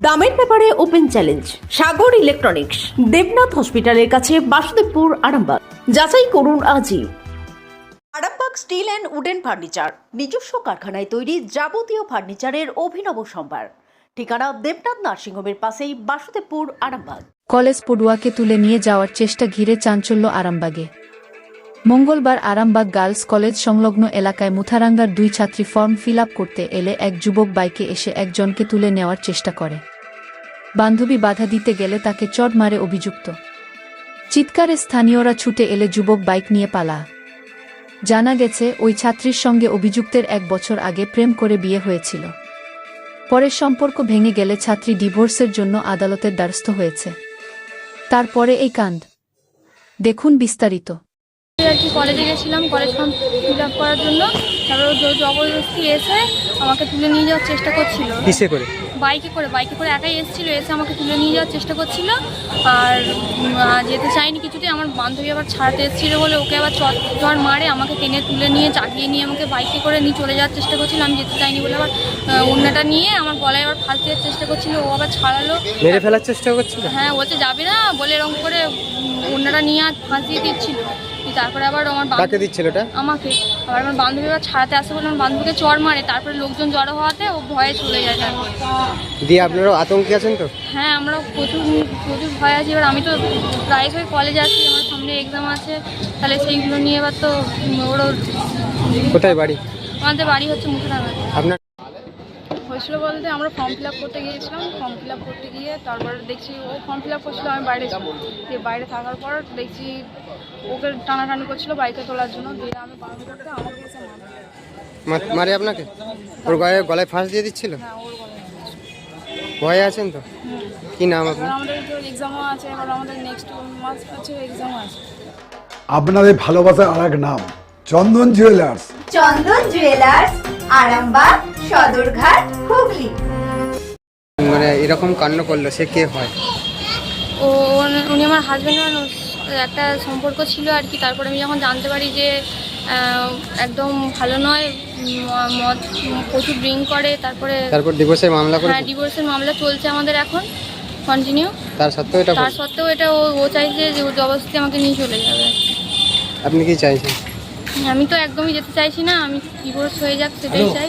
দামের ব্যাপারে open challenge Sagar electronics Debnath হসপিটালের কাছে বাসুদেবপুর আরামবাগ। যাচাই করুন আজই। Arambagh steel and wooden furniture নিজস্ব কারখানায় তৈরি যাবতীয় ফার্নিচারের অভিনব সম্ভার। ঠিকানা দেবনাথ নার্সিংহোমের পাশেই বাসুদেবপুর আরামবাগ। কলেজ পড়ুয়াকে তুলে নিয়ে যাওয়ার চেষ্টা ঘিরে চাঞ্চল্য আরামবাগে। মঙ্গলবার আরামবাগ গার্লস কলেজ সংলগ্ন এলাকায় মুথারাঙ্গার দুই ছাত্রী ফর্ম ফিল আপ করতে এলে এক যুবক বাইকে এসে একজনকে তুলে নেওয়ার চেষ্টা করে। বান্ধবী বাধা দিতে গেলে তাকে চট মারে অভিযুক্ত। চিৎকারে স্থানীয়রা ছুটে এলে যুবক বাইক নিয়ে পালা। জানা গেছে ওই ছাত্রীর সঙ্গে অভিযুক্তের এক বছর আগে প্রেম করে বিয়ে হয়েছিল। পরে সম্পর্ক ভেঙে গেলে ছাত্রী ডিভোর্সের জন্য আদালতের দ্বারস্থ হয়েছে। তারপরে এই কাণ্ড। দেখুন বিস্তারিত। আর কি কলেজে গেছিলাম কলেজ ফর্ম ফিল আপ করার জন্য। তারপর জবরদস্তি এসে আমাকে তুলে নিয়ে যাওয়ার চেষ্টা করছিল। কিসে করে? বাইকে করে বাইকে করে একাই এসেছিল এসে আমাকে তুলে নিয়ে যাওয়ার চেষ্টা করছিল। আর যেতে চাইনি কিছুতেই আমার বান্ধবী আবার ছাড়তে এসেছিল বলে ওকে আবার চর মারে আমাকে টেনে তুলে নিয়ে চাগিয়ে নিয়ে আমাকে বাইকে করে নিয়ে চলে যাওয়ার চেষ্টা করছিল। আমি যেতে চাইনি বলে আবার অন্যটা নিয়ে আমার গলায় আবার ফাঁস দেওয়ার চেষ্টা করছিল ও আবার ছাড়ালো। মেরে ফেলার চেষ্টা করছিল? হ্যাঁ বলছে যাবে না? বলে এরকম করে অন্যটা নিয়ে আর ফাঁস দিয়ে দিচ্ছিল। তারপরে আবার আমার কাকে দিচ্ছিল ওটা আমাকে। আবার আমার বান্ধবী আবার ছাড়াতে আসে বলে আমার বান্ধবীকে চর মারে তারপরে লোকজন জড়ো হওয়াতে ও ভয়ে চলে যায় তারপর। দিয়ে আপনারাও আতঙ্কে আছেন তো? হ্যাঁ আমরা প্রচুর প্রচুর ভয় আছি। এবার আমি তো প্রায়শই কলেজে আছি আমার সামনে এক্সাম আছে। তাহলে সেইগুলো নিয়ে এবার তো ওরও কোথায় বাড়ি? আমাদের বাড়ি হচ্ছে মুখরাঘাট আপনার হয়েছিল বলতে আমরা ফর্ম ফিল আপ করতে গিয়েছিলাম ফর্ম ফিল আপ করতে গিয়ে তারপর দেখছি ও ফর্ম ফিল আপ করছিল আমি বাইরে দিয়ে বাইরে থাকার পর দেখছি ওকে টানাটানি করছিল বাইকে তোলার জন্য দিয়ে আমি বারণ করতে আমাকে এসে মারে আপনাকে? ওর গলায় গলায় ফাঁস দিয়ে দিচ্ছিল? হ্যাঁ ওর গলায় ভয়ে আছেন তো? কি নাম আপনার? আমাদের তো এক্সামও আছে এবার আমাদের নেক্সট মাস আছে এক্সামও আছে। আপনাদের ভালোবাসার আর এক নাম চন্দন জুয়েলার্স চন্দন জুয়েলার্স আরামবাগ সদরঘাট হুগলি। মানে এরকম কাণ্ড করল সে কে হয়? ও উনি- আমার হাজব্যান্ড মানুষ। একটা সম্পর্ক ছিল আর কি তারপরে আমি যখন জানতে পারি যে একদম ভালো নয় মদ প্রচুর ড্রিঙ্ক করে তারপরে তারপর দিবসের মামলা করে হ্যাঁ ডিভোর্সের মামলা চলছে আমাদের এখন কন্টিনিউ তার সত্ত্বেও এটা তার সত্ত্বেও এটা ও ও চাইছে যে ও জবরদস্তি আমাকে নিয়ে চলে যাবে। আপনি কি চাইছেন? আমি তো একদমই যেতে চাইছি না আমি ডিভোর্স হয়ে যাক সেটাই চাই।